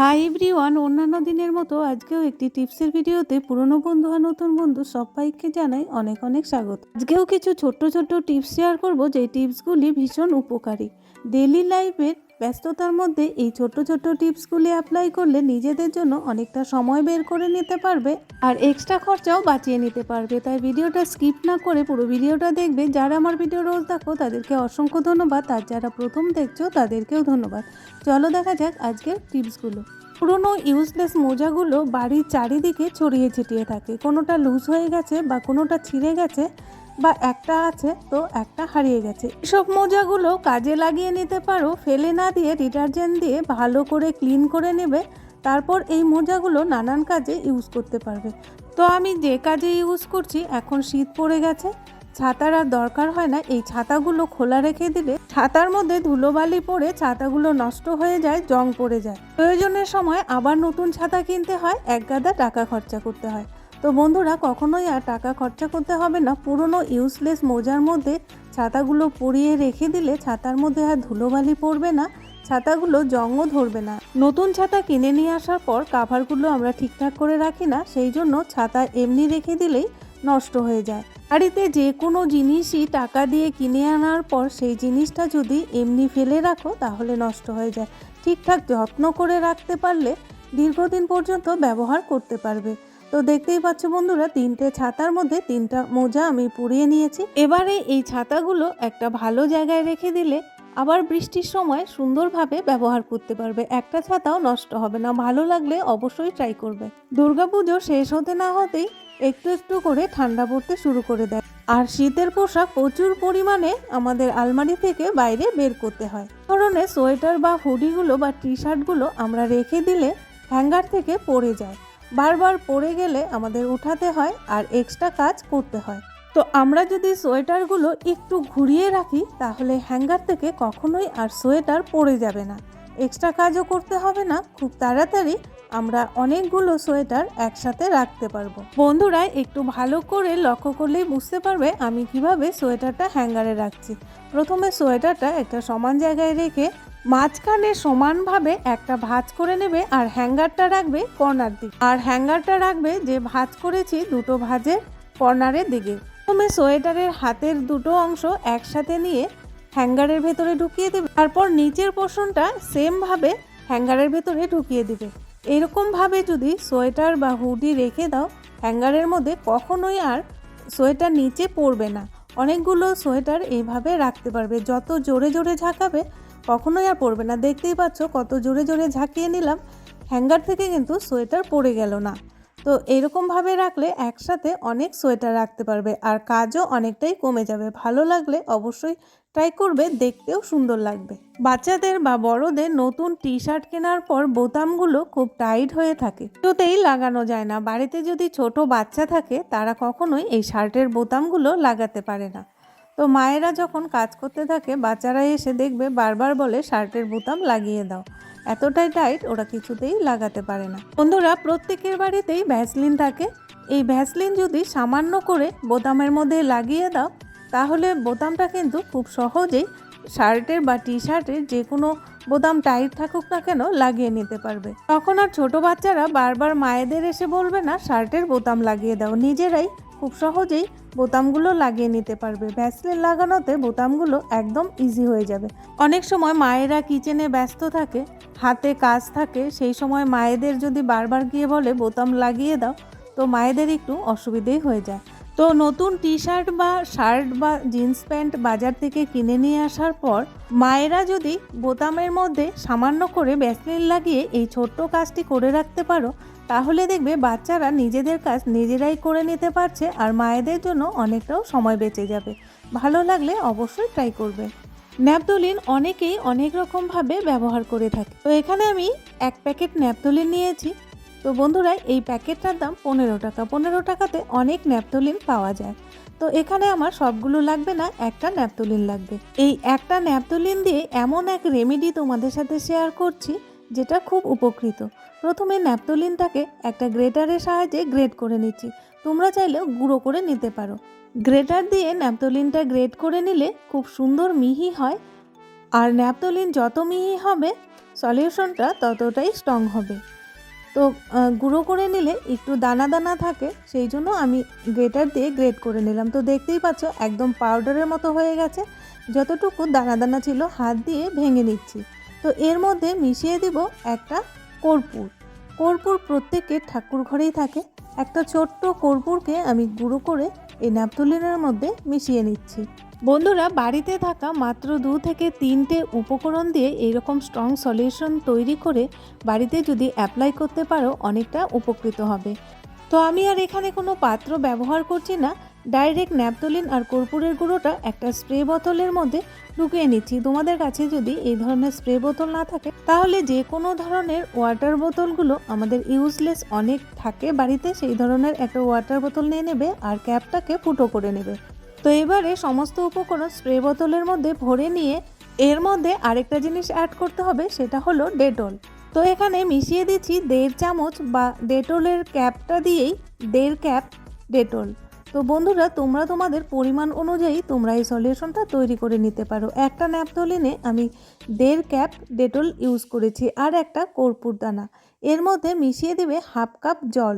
Hi everyone অন্যান্য দিনের মতো আজকেও একটি টিপসের ভিডিওতে পুরনো বন্ধু আর নতুন বন্ধু সবাইকে জানাই অনেক অনেক স্বাগত। আজকেও কিছু ছোট্ট ছোট্ট টিপস শেয়ার করব যে টিপসগুলি ভীষণ উপকারী। ডেলি লাইফের ব্যস্ততার মধ্যে এই ছোট্ট ছোট্ট টিপসগুলি অ্যাপ্লাই করলে নিজেদের জন্য অনেকটা সময় বের করে নিতে পারবে আর এক্সট্রা খরচাও বাঁচিয়ে নিতে পারবে। তাই ভিডিওটা স্কিপ না করে পুরো ভিডিওটা দেখবে। যারা আমার ভিডিও রোজ দেখো, তাদেরকে অসংখ্য ধন্যবাদ। আর যারা প্রথম দেখছ, তাদেরকেও ধন্যবাদ। চলো দেখা যাক আজকের টিপসগুলো। পুরনো ইউজলেস মোজাগুলো বাড়ির চারিদিকে ছড়িয়ে ছিটিয়ে থাকে। কোনোটা লুজ হয়ে গেছে বা কোনোটা ছিঁড়ে গেছে বা একটা আছে, তো একটা হারিয়ে গেছে। এসব মোজাগুলো কাজে লাগিয়ে নিতে পারো, ফেলে না দিয়ে ডিটারজেন্ট দিয়ে ভালো করে ক্লিন করে নেবে, তারপর এই মোজাগুলো নানান কাজে ইউজ করতে পারবে। তো আমি যে কাজে ইউজ করছি, এখন শীত পড়ে গেছে, ছাতার আর দরকার হয় না, এই ছাতাগুলো খোলা রেখে দিলে ছাতার মধ্যে ধুলোবালি পড়ে ছাতাগুলো নষ্ট হয়ে যায়, জং পড়ে যায়। প্রয়োজনের সময় আবার নতুন ছাতা কিনতে হয়, এক গাদা টাকা খরচা করতে হয়। তো বন্ধুরা, কখনোই আর টাকা খরচা করতে হবে না। পুরনো ইউজলেস মোজার মধ্যে ছাতাগুলো পরিয়ে রেখে দিলে ছাতার মধ্যে আর ধুলোবালি পড়বে না, ছাতাগুলো জংও ধরবে না। নতুন ছাতা কিনে নিয়ে আসার পর কাভারগুলো আমরা ঠিকঠাক করে রাখি না, সেই জন্য ছাতা এমনি রেখে দিলেই নষ্ট হয়ে যায়। বাড়িতে যে কোনো জিনিসই টাকা দিয়ে কিনে আনার পর সেই জিনিসটা যদি এমনি ফেলে রাখো, তাহলে নষ্ট হয়ে যায়। ঠিকঠাক যত্ন করে রাখতে পারলে দীর্ঘদিন পর্যন্ত ব্যবহার করতে পারবে। তো দেখতেই পাচ্ছ বন্ধুরা, তিনটে ছাতার মধ্যে তিনটা মোজা আমি পুড়িয়ে নিয়েছি। এবারে এই ছাতাগুলো একটা ভালো জায়গায় রেখে দিলে আবার বৃষ্টির সময় সুন্দরভাবে ব্যবহার করতে পারবে। একটা ছাতাও নষ্ট হবে না, ভালো লাগলে অবশ্যই ট্রাই করবে। দুর্গাপুজো শেষ হতে না হতেই একটু একটু করে ঠান্ডা পড়তে শুরু করে দেয়। আর শীতের পোশাক প্রচুর পরিমাণে আমাদের আলমারি থেকে বাইরে বের করতে হয়। ধরনের সোয়েটার বা হুডিগুলো বা টি শার্টগুলো আমরা রেখে দিলে হ্যাঙ্গার থেকে পড়ে যায়। বারবার পড়ে গেলে আমাদের উঠাতে হয় আর এক্সট্রা কাজ করতে হয়। তো আমরা যদি সোয়েটারগুলো একটু ঘুরিয়ে রাখি, তাহলে হ্যাঙ্গার থেকে কখনোই আর সোয়েটার পড়ে যাবে না। এক্সট্রা কাজও করতে হবে না, খুব তাড়াতাড়ি আমরা অনেকগুলো সোয়েটার একসাথে রাখতে পারব। বন্ধুরা, একটু ভালো করে লক্ষ্য করলেই বুঝতে পারবে আমি কীভাবে সোয়েটারটা হ্যাঙ্গারে রাখছি। প্রথমে সোয়েটারটা একটা সমান জায়গায় রেখে মাঝখানে সমানভাবে একটা ভাঁজ করে নেবে আর হ্যাঙ্গারটা রাখবে কর্নার দিকে। আর হ্যাঙ্গারটা রাখবে যে ভাঁজ করেছি দুটো ভাঁজের কর্নারের দিকে। প্রথমে সোয়েটারের হাতের দুটো অংশ একসাথে নিয়ে হ্যাঙ্গারের ভেতরে ঢুকিয়ে দেবে। তারপর নিচের পোর্শনটা সেমভাবে হ্যাঙ্গারের ভেতরে ঢুকিয়ে দেবে। এরকমভাবে যদি সোয়েটার বা হুডি রেখে দাও, হ্যাঙ্গারের মধ্যে কখনোই আর সোয়েটার নিচে পড়বে না। অনেকগুলো সোয়েটার এইভাবে রাখতে পারবে। যত জোরে জোরে ঝাঁকাবে কখনোই আর পড়বে না। দেখতেই পাচ্ছ কত জোরে জোরে ঝাঁকিয়ে নিলাম। হ্যাঙ্গার থেকে কিন্তু সোয়েটার পড়ে গেল না। তো এরকমভাবে রাখলে একসাথে অনেক সোয়েটার রাখতে পারবে আর কাজও অনেকটাই কমে যাবে। ভালো লাগলে অবশ্যই ট্রাই করবে, দেখতেও সুন্দর লাগবে। বাচ্চাদের বা বড়দের নতুন টি শার্ট কেনার পর বোতামগুলো খুব টাইট হয়ে থাকে। তোতেই লাগানো যায় না। বাড়িতে যদি ছোট বাচ্চা থাকে, তারা কখনোই এই শার্টের বোতামগুলো লাগাতে পারে না। তো মায়েরা যখন কাজ করতে থাকে, বাচ্চারা এসে দেখবে বারবার বলে, শার্টের বোতাম লাগিয়ে দাও। এতটাই টাইট ওরা কিছুতেই লাগাতে পারে না। বন্ধুরা, প্রত্যেকের বাড়িতেই ভ্যাসলিন থাকে। এই ভ্যাসলিন যদি সামান্য করে বোতামের মধ্যে লাগিয়ে দাও, তাহলে বোতামটা কিন্তু খুব সহজেই শার্টের বা টি শার্টের যে কোনো বোতাম টাইট থাকুক না কেন, লাগিয়ে নিতে পারবে। তখন আর ছোট বাচ্চারা বারবার মায়েদের এসে বলবে না, শার্টের বোতাম লাগিয়ে দাও। নিজেরাই খুব সহজেই বোতামগুলো লাগিয়ে নিতে পারবে। ভ্যাসলিন লাগানোতে বোতামগুলো একদম ইজি হয়ে যাবে। অনেক সময় মায়েরা কিচেনে ব্যস্ত থাকে, হাতে কাজ থাকে, সেই সময় মায়েদের যদি বারবার গিয়ে বলে, বোতাম লাগিয়ে দাও, তো মায়েদের একটু অসুবিধেই হয়ে যায়। তো নতুন টি শার্ট বা শার্ট বা জিন্স প্যান্ট বাজার থেকে কিনে নিয়ে আসার পর, মায়েরা যদি বোতামের মধ্যে সামান্য করে ব্যাসলিন লাগিয়ে এই ছোট্ট কাজটি করে রাখতে পারো তাহলে দেখবে বাচ্চারা নিজেদের কাজ নিজেরাই করে নিতে পারছে আর মায়েদের জন্য অনেকটাও সময় বেঁচে যাবে। ভালো লাগলে অবশ্যই ট্রাই করবে। ন্যাপথলিন অনেকেই অনেক রকমভাবে ব্যবহার করে থাকে। তো এখানে আমি এক প্যাকেট ন্যাপথলিন নিয়েছি। তো বন্ধুরা, এই প্যাকেটটার দাম পনেরো টাকা। পনেরো টাকাতে অনেক ন্যাপথলিন পাওয়া যায়। তো এখানে আমার সবগুলো লাগবে না, একটা ন্যাপথলিন লাগবে। এই একটা ন্যাপথলিন দিয়ে এমন এক রেমেডি তোমাদের সাথে শেয়ার করছি। যেটা খুব উপকৃত। প্রথমে ন্যাপথলিনটাকে একটা গ্রেটারের সাহায্যে গ্রেট করে নিচ্ছি। তোমরা চাইলেও গুঁড়ো করে নিতে পারো। গ্রেটার দিয়ে ন্যাপথলিনটা গ্রেট করে নিলে খুব সুন্দর মিহি হয় আর ন্যাপথলিন যত মিহি হবে, সলিউশনটা ততটাই স্ট্রং হবে। তো গুঁড়ো করে নিলে একটু দানা দানা থাকে, সেই জন্য আমি গ্রেটার দিয়ে গ্রেট করে নিলাম। তো দেখতেই পাচ্ছ একদম পাউডারের মতো হয়ে গেছে। যতটুকু দানা দানা ছিল হাত দিয়ে ভেঙে নিচ্ছি। তো এর মধ্যে মিশিয়ে দিব একটা কর্পূর। কর্পূর প্রত্যেকের ঠাকুর ঘরেই থাকে। একটা ছোট্ট কর্পূরকে আমি গুঁড়ো করে এই ন্যাপথলিনের মধ্যে মিশিয়ে নিচ্ছি। বন্ধুরা, বাড়িতে থাকা মাত্র দু থেকে তিনটে উপকরণ দিয়ে এইরকম স্ট্রং সলিউশন তৈরি করে বাড়িতে যদি অ্যাপ্লাই করতে পারো, অনেকটা উপকৃত হবে। তো আমি আর এখানে কোনো পাত্র ব্যবহার করছি না। ডাইরেক্ট ন্যাপথলিন আর কর্পূরের গুঁড়োটা একটা স্প্রে বোতলের মধ্যে ঢুকিয়ে নিচ্ছি। তোমাদের কাছে যদি এই ধরনের স্প্রে বোতল না থাকে, তাহলে যে কোনো ধরনের ওয়াটার বোতলগুলো আমাদের ইউজলেস অনেক থাকে বাড়িতে, সেই ধরনের একটা ওয়াটার বোতল নিয়ে নেবে আর ক্যাপটাকে ফুটো করে নেবে। তো এবারে সমস্ত উপকরণ স্প্রে বোতলের মধ্যে ভরে নিয়ে এর মধ্যে আরেকটা জিনিস অ্যাড করতে হবে, সেটা হলো ডেটল। তো এখানে মিশিয়ে দিচ্ছি দেড় চামচ বা ডেটলের ক্যাপটা দিয়েই দেড় ক্যাপ ডেটল। তো বন্ধুরা, তোমরা তোমাদের পরিমাণ অনুযায়ী তোমরা এই সলিউশনটা তৈরি করে নিতে পারো। একটা ন্যাপথলিনে আমি দেড় ক্যাপ ডেটল ইউজ করেছি আর একটা কর্পূর দানা। এর মধ্যে মিশিয়ে দেবে হাফ কাপ জল।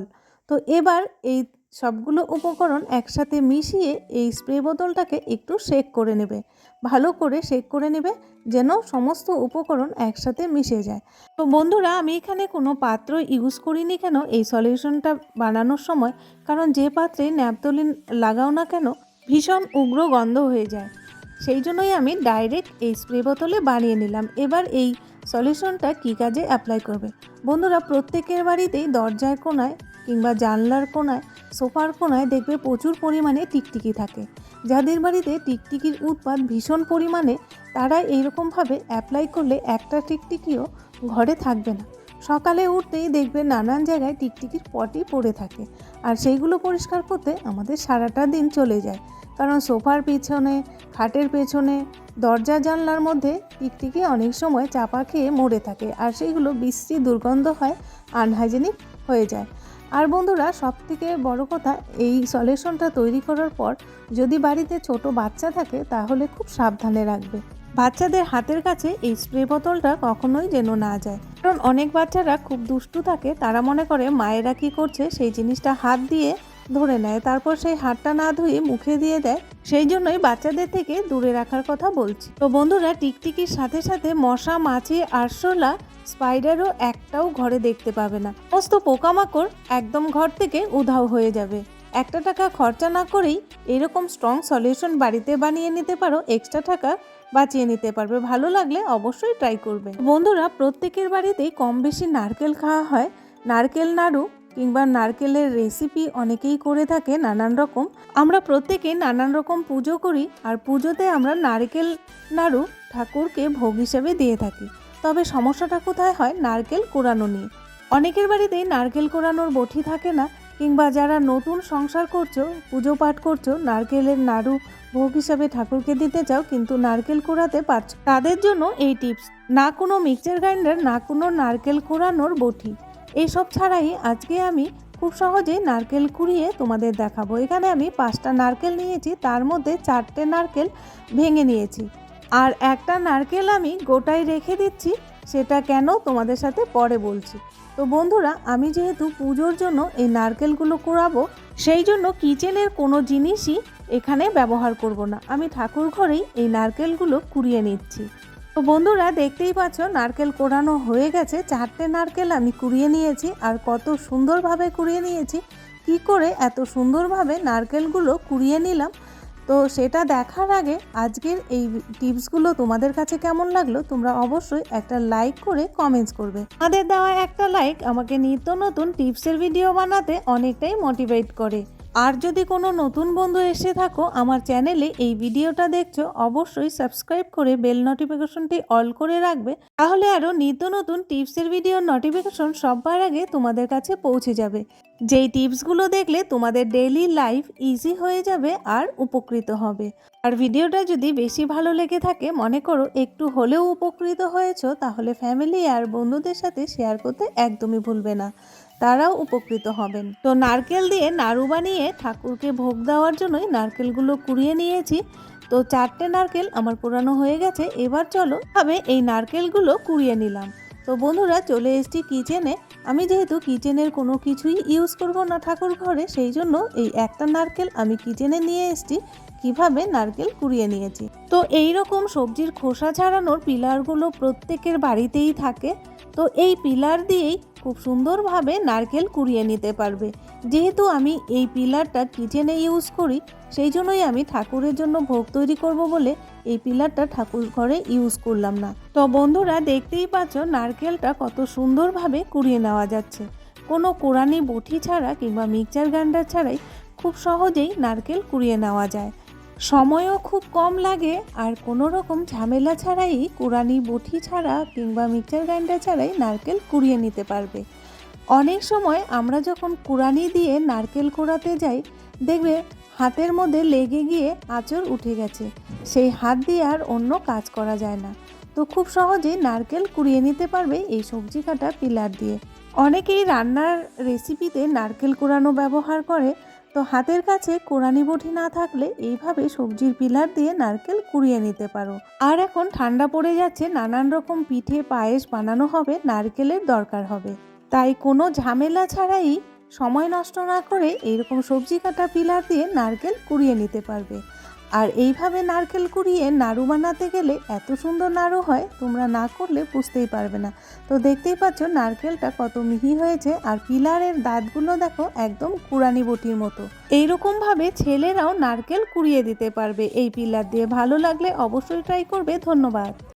তো এবার এই সবগুলো উপকরণ একসাথে মিশিয়ে এই স্প্রে বোতলটাকে একটু শেক করে নেবে। ভালো করে শেক করে নেবে যেন সমস্ত উপকরণ একসাথে মিশে যায়। তো বন্ধুরা, আমি এখানে কোনো পাত্র ইউজ করিনি কেন এই সলিউশনটা বানানোর সময়? কারণ যে পাত্রে ন্যাপতলিন লাগাও না কেন, ভীষণ উগ্র গন্ধ হয়ে যায়। সেই জন্যই আমি ডাইরেক্ট এই স্প্রে বোতলে বানিয়ে নিলাম। এবার এই সলিউশনটা কী কাজে অ্যাপ্লাই করবে? বন্ধুরা, প্রত্যেকের বাড়িতেই দরজার কোনায় কিংবা জানলার কোনায়, সোফার কোনায় দেখবে প্রচুর পরিমাণে টিকটিকি থাকে। যাদের বাড়িতে টিকটিকির উৎপাদ ভীষণ পরিমাণে তারা এইরকমভাবে অ্যাপ্লাই করলে একটা টিকটিকিও ঘরে থাকবে না। সকালে উঠতেই দেখবে নানান জায়গায় টিকটিকির পটি পড়ে থাকে। আর সেইগুলো পরিষ্কার করতে আমাদের সারাটা দিন চলে যায়। কারণ সোফার পেছনে, খাটের পেছনে, দরজা জানলার মধ্যে টিকটিকি অনেক সময় চাপা খেয়ে মরে থাকে। আর সেইগুলো বিশ্রী দুর্গন্ধ হয়, আনহাইজেনিক হয়ে যায়। আর বন্ধুরা সব থেকে বড় কথা, এই সলিউশনটা তৈরি করার পর যদি বাড়িতে ছোট বাচ্চা থাকে, তাহলে খুব সাবধানে রাখবে। বাচ্চাদের হাতের কাছে এই স্প্রে বোতলটা কখনোই যেন না যায়। কারণ অনেক বাচ্চারা খুব দুষ্টু থাকে, তারা মনে করে মায়েরা কি করছে, সেই জিনিসটা হাত দিয়ে ধরে নেয়। তারপর সেই হাতটা না ধুয়ে মুখে দিয়ে দেয়। সেই জন্যই বাচ্চাদের থেকে দূরে রাখার কথা বলছি। তো বন্ধুরা, টিকটিকির সাথে সাথে মশা, মাছি, আরশোলা স্পাইডারও একটাও ঘরে দেখতে পাবে না। সমস্ত পোকামাকড় একদম ঘর থেকে উধাও হয়ে যাবে। একটা টাকা খরচা না করেই এরকম স্ট্রং সলিউশন বাড়িতে বানিয়ে নিতে পারো এক্সট্রা টাকা বাঁচিয়ে নিতে পারবে। ভালো লাগলে অবশ্যই ট্রাই করবে। বন্ধুরা, প্রত্যেকের বাড়িতেই কম বেশি নারকেল খাওয়া হয়। নারকেল নাড়ু কিংবা নারকেলের রেসিপি অনেকেই করে থাকে নানান রকম। আমরা প্রত্যেকে নানান রকম পুজো করি আর পুজোতে আমরা নারকেল নাড়ু ঠাকুরকে ভোগ হিসেবে দিয়ে থাকি। তবে সমস্যাটা কোথায় হয়? নারকেল কোরানো নিয়ে। অনেকের বাড়িতেই নারকেল কোরানোর বটি থাকে না, কিংবা যারা নতুন সংসার করছ, পুজো পাঠ করছ, নারকেলের নাড়ু ভোগ হিসাবে ঠাকুরকে দিতে চাও, কিন্তু নারকেল কোড়াতে পারছ তাদের জন্য এই টিপস, না কোনো মিক্সচার গ্রাইন্ডার, না কোনো নারকেল কোরানোর বটি এইসব ছাড়াই আজকে আমি খুব সহজেই নারকেল কুড়িয়ে তোমাদের দেখাবো। এখানে আমি পাঁচটা নারকেল নিয়েছি, তার মধ্যে চারটে নারকেল ভেঙে নিয়েছি। আর একটা নারকেল আমি গোটায় রেখে দিচ্ছি, সেটা কেন তোমাদের সাথে পরে বলছি। তো বন্ধুরা, আমি যেহেতু পুজোর জন্য এই নারকেলগুলো কুড়াবো, সেই জন্য কিচেনের কোনো জিনিসই এখানে ব্যবহার করব না। আমি ঠাকুর ঘরেই এই নারকেলগুলো কুড়িয়ে নিচ্ছি। তো বন্ধুরা, দেখতেই পাচ্ছ, নারকেল কোড়ানো হয়ে গেছে। চারটে নারকেল আমি কুড়িয়ে নিয়েছি আর কত সুন্দরভাবে কুড়িয়ে নিয়েছি। কি করে এত সুন্দরভাবে নারকেলগুলো কুড়িয়ে নিলাম? তো সেটা দেখার আগে আজকের এই টিপসগুলো তোমাদের কাছে কেমন লাগল তোমরা অবশ্যই একটা লাইক করে কমেন্টস করবে। আমাদের দেওয়া একটা লাইক আমাকে নিত্য নতুন টিপসের ভিডিও বানাতে অনেকটাই মোটিভেট করে। আর যদি কোনো নতুন বন্ধু এসে থাকো আমার চ্যানেলে এই ভিডিওটা দেখছ, অবশ্যই সাবস্ক্রাইব করে বেল নোটিফিকেশনটি অল করে রাখবে। তাহলে আরও নিত্য নতুন টিপসের ভিডিওর নোটিফিকেশন সবার আগে তোমাদের কাছে পৌঁছে যাবে। যেই টিপসগুলো দেখলে তোমাদের ডেইলি লাইফ ইজি হয়ে যাবে আর উপকৃত হবে। আর ভিডিওটা যদি বেশি ভালো লেগে থাকে, মনে করো একটু হলেও উপকৃত হয়েছো, তাহলে ফ্যামিলি আর বন্ধুদের সাথে শেয়ার করতে একদমই ভুলবে না। তারাও উপকৃত হবেন। তো নারকেল দিয়ে নাড়ু বানিয়ে ঠাকুরকে ভোগ দেওয়ার জন্যই নারকেলগুলো কুড়িয়ে নিয়েছি। তো চারটে নারকেল আমার পুরানো হয়ে গেছে, এবার চলো ভাবে এই নারকেলগুলো কুড়িয়ে নিলাম। তো বন্ধুরা, চলে এসছি কিচেনে আমি যেহেতু কিচেনের কোনো কিছুই ইউজ করব না ঠাকুর ঘরে, সেই জন্য এই একটা নারকেল আমি কিচেনে নিয়ে এসছি, কীভাবে নারকেল কুড়িয়ে নিয়েছি। তো এই রকম সবজির খোসা ছাড়ানোর পিলারগুলো প্রত্যেকের বাড়িতেই থাকে। তো এই পিলার দিয়েই খুব সুন্দরভাবে নারকেল কুড়িয়ে নিতে পারবে। যেহেতু আমি এই পিলারটা কিচেনে ইউজ করি, সেই জন্যই আমি ঠাকুরের জন্য ভোগ তৈরি করব বলে এই পিলারটা ঠাকুর ঘরে ইউজ করলাম না। তো বন্ধুরা, দেখতেই পাচ্ছ নারকেলটা কত সুন্দরভাবে কুড়িয়ে নেওয়া যাচ্ছে। কোনো কোরআনি বটি ছাড়া কিংবা মিক্সচার গ্রাইন্ডার ছাড়াই খুব সহজেই নারকেল কুড়িয়ে নেওয়া যায়। সময়ও খুব কম লাগে আর কোনো রকম ঝামেলা ছাড়াই কোরআনি বটি ছাড়া কিংবা মিক্সার গ্রাইন্ডার ছাড়াই নারকেল কুড়িয়ে নিতে পারবে। অনেক সময় আমরা যখন কুড়ানি দিয়ে নারকেল কোড়াতে যাই, দেখবে হাতের মধ্যে লেগে গিয়ে আঁচড় উঠে গেছে। সেই হাত দিয়ে আর অন্য কাজ করা যায় না। তো খুব সহজেই নারকেল কুড়িয়ে নিতে পারবে এই সবজি কাটা পিলার দিয়ে। অনেকেই রান্নার রেসিপিতে নারকেল কোড়ানো ব্যবহার করে তো হাতের কাছে কোরআনি বটি না থাকলে এইভাবে সবজির পিলার দিয়ে নারকেল কুড়িয়ে নিতে পারো। আর এখন ঠান্ডা পড়ে যাচ্ছে, নানান রকম পিঠে পায়েস বানানো হবে, নারকেলের দরকার হবে। তাই কোনো ঝামেলা ছাড়াই সময় নষ্ট না করে এইরকম সবজি কাটা পিলার দিয়ে নারকেল কুড়িয়ে নিতে পারবে। আর এইভাবে নারকেল কুড়িয়ে নাড়ু বানাতে গেলে এত সুন্দর নাড়ু হয়, তোমরা না করলে বুঝতেই পারবে না। তো দেখতেই পাচ্ছ নারকেলটা কত মিহি হয়েছে আর পিলারের দাঁতগুলো দেখো একদম কুড়ানি বটির মতো। এইরকমভাবে ছেলেরাও নারকেল কুড়িয়ে দিতে পারবে এই পিলার দিয়ে। ভালো লাগলে অবশ্যই ট্রাই করবে। ধন্যবাদ।